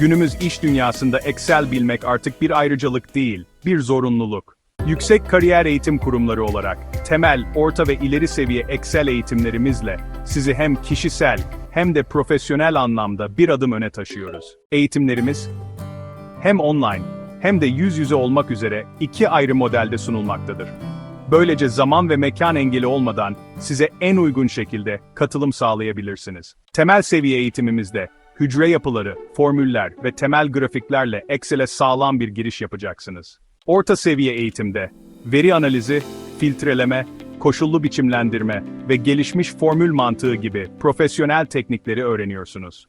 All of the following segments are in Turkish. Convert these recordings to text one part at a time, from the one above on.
Günümüz iş dünyasında Excel bilmek artık bir ayrıcalık değil, bir zorunluluk. Yüksek kariyer eğitim kurumları olarak, temel, orta ve ileri seviye Excel eğitimlerimizle sizi hem kişisel hem de profesyonel anlamda bir adım öne taşıyoruz. Eğitimlerimiz hem online hem de yüz yüze olmak üzere iki ayrı modelde sunulmaktadır. Böylece zaman ve mekan engeli olmadan size en uygun şekilde katılım sağlayabilirsiniz. Temel seviye eğitimimizde hücre yapıları, formüller ve temel grafiklerle Excel'e sağlam bir giriş yapacaksınız. Orta seviye eğitimde veri analizi, filtreleme, koşullu biçimlendirme ve gelişmiş formül mantığı gibi profesyonel teknikleri öğreniyorsunuz.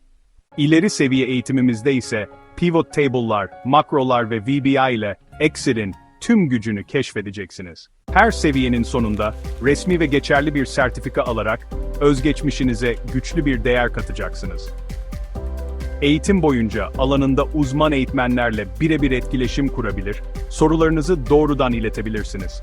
İleri seviye eğitimimizde ise pivot table'lar, makrolar ve VBI ile Excel'in tüm gücünü keşfedeceksiniz. Her seviyenin sonunda resmi ve geçerli bir sertifika alarak özgeçmişinize güçlü bir değer katacaksınız. Eğitim boyunca alanında uzman eğitmenlerle birebir etkileşim kurabilir, sorularınızı doğrudan iletebilirsiniz.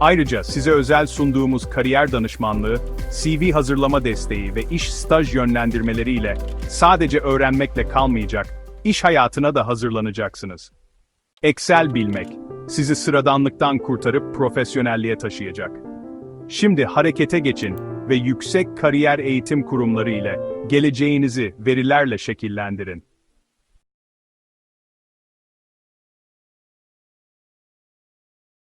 Ayrıca size özel sunduğumuz kariyer danışmanlığı, CV hazırlama desteği ve iş staj yönlendirmeleriyle sadece öğrenmekle kalmayacak, iş hayatına da hazırlanacaksınız. Excel bilmek, sizi sıradanlıktan kurtarıp profesyonelliğe taşıyacak. Şimdi harekete geçin ve yüksek kariyer eğitim kurumları ile geleceğinizi verilerle şekillendirin.